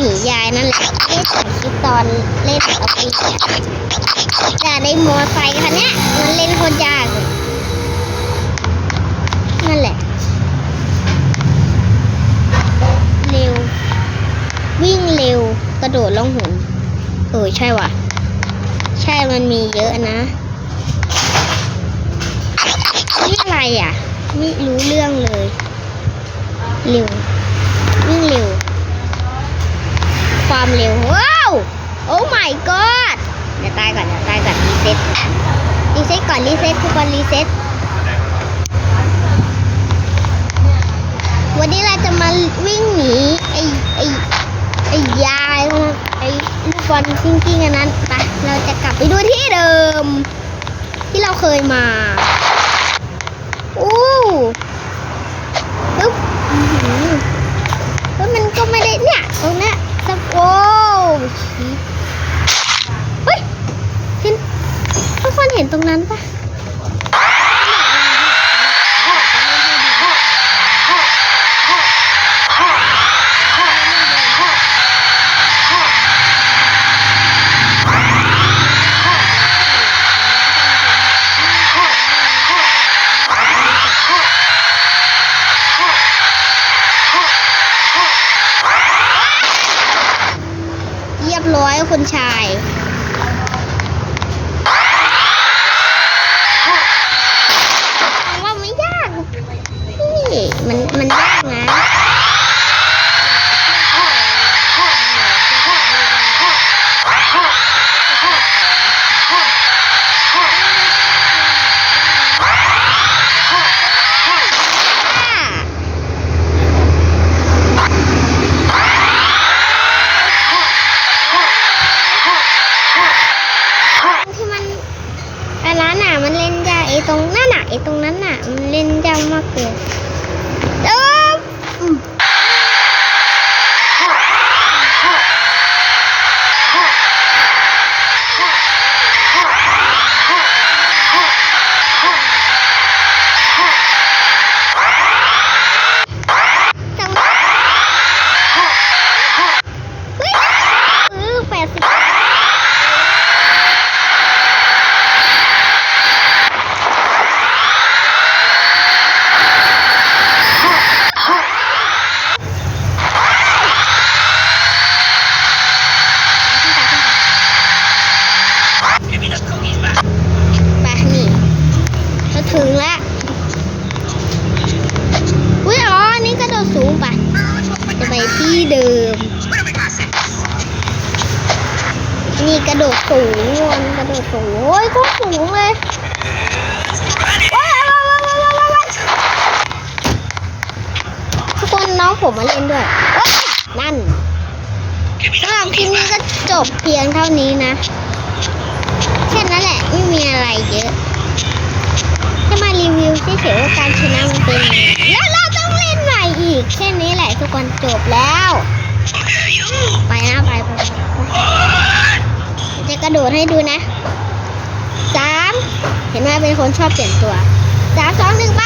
หนียายนั่นแหละไม่ได้ถ่ายคลิปตอนเล่นเอาไปแต่ในมอไซค์คันเนี้ยมันเล่นคตรยากนั่นแหละ เร็ว วิ่งเร็ว กระโดดล่องหนเออใช่ว่ะ ใช่มันมีเยอะนะนี่อะไรอะ ไม่รู้เรื่องเลย เร็ว วิ่งเร็ว ความเร็ว ว้าว โอ้ my god เดี๋ยวตายก่อนเดี๋ยวตายก่อนรีเซ็ตรีเซ็ตก่อนรีเซ็ตทุกคนรีเซ็ตวันนี้เราจะมาวิ่งหนีไอ้ไอ้ไอ้ยายนะไอ้ลูกบอลกิ้งกิ้งอันนั้นไปเราจะกลับไปดูที่เดิม ที่เราเคยมาอู้ปึ๊บแล้วมันก็ไม่ได้เนี่ยตรงเนี้ยสักโอ้ชิเฮ้ยเห็นทุกคนเห็น ตรงนั้นปะเรียบร้อยคุณชาย ไอ้ตรงนั้นน่ะ มันเล่นยากมากเลย ที่เดิม นี่กระโดดสูงวนกระโดดสูง โอ้ยก็สูงเลยว้าวว้าวว้าวว้าวว้าวว้าวทุกคนน้องผมมาเล่นด้วย นั่นสำหรับคลิปนี้ก็จบเพียงเท่านี้นะ แค่นั้นแหละไม่มีอะไรเยอะแค่มารีวิวเฉยๆว่าการชนะมันเป็นยังไงแล้วเราต้องเล่นใหม่อีกแค่นี้แหละ ทุกคนจบแล้ว ไปนะไปไปไปจะกระโดดให้ดูนะสามเห็นไหมเป็นคนชอบเปลี่ยนตัวสามสองหนึ่งไป